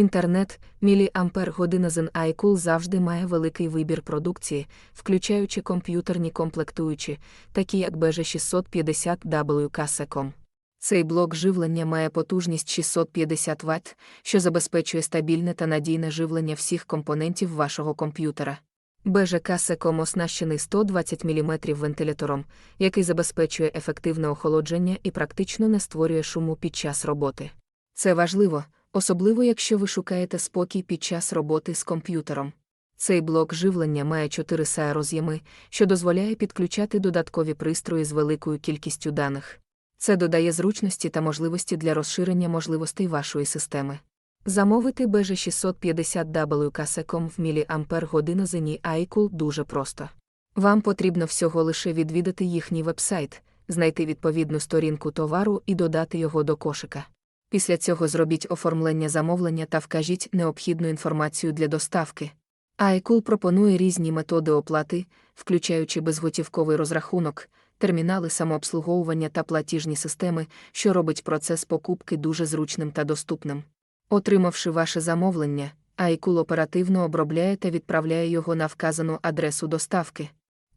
Інтернет, міліампер година з iCool завжди має великий вибір продукції, включаючи комп'ютерні комплектуючі, такі як BG650 WKSecom. Цей блок живлення має потужність 650 Вт, що забезпечує стабільне та надійне живлення всіх компонентів вашого комп'ютера. БЖК Секом оснащений 120 мм вентилятором, який забезпечує ефективне охолодження і практично не створює шуму під час роботи. Це важливо, особливо якщо ви шукаєте спокій під час роботи з комп'ютером. Цей блок живлення має 4 са роз'єми, що дозволяє підключати додаткові пристрої з великою кількістю даних. Це додає зручності та можливості для розширення можливостей вашої системи. Замовити BG650 WKSecom в міліампер година зені iCool дуже просто. Вам потрібно всього лише відвідати їхній вебсайт, знайти відповідну сторінку товару і додати його до кошика. Після цього зробіть оформлення замовлення та вкажіть необхідну інформацію для доставки. iCool пропонує різні методи оплати, включаючи безготівковий розрахунок, термінали самообслуговування та платіжні системи, що робить процес покупки дуже зручним та доступним. Отримавши ваше замовлення, iCool оперативно обробляє та відправляє його на вказану адресу доставки.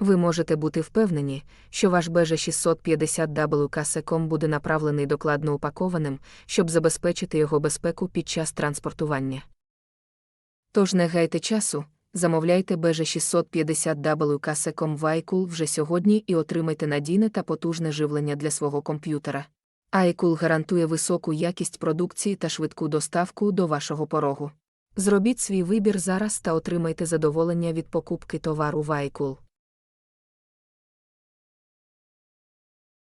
Ви можете бути впевнені, що ваш BG650 WKSecom буде направлений докладно упакованим, щоб забезпечити його безпеку під час транспортування. Тож не гайте часу, замовляйте BG650 WKSecom в iCool вже сьогодні і отримайте надійне та потужне живлення для свого комп'ютера. iCool гарантує високу якість продукції та швидку доставку до вашого порогу. Зробіть свій вибір зараз та отримайте задоволення від покупки товару в iCool.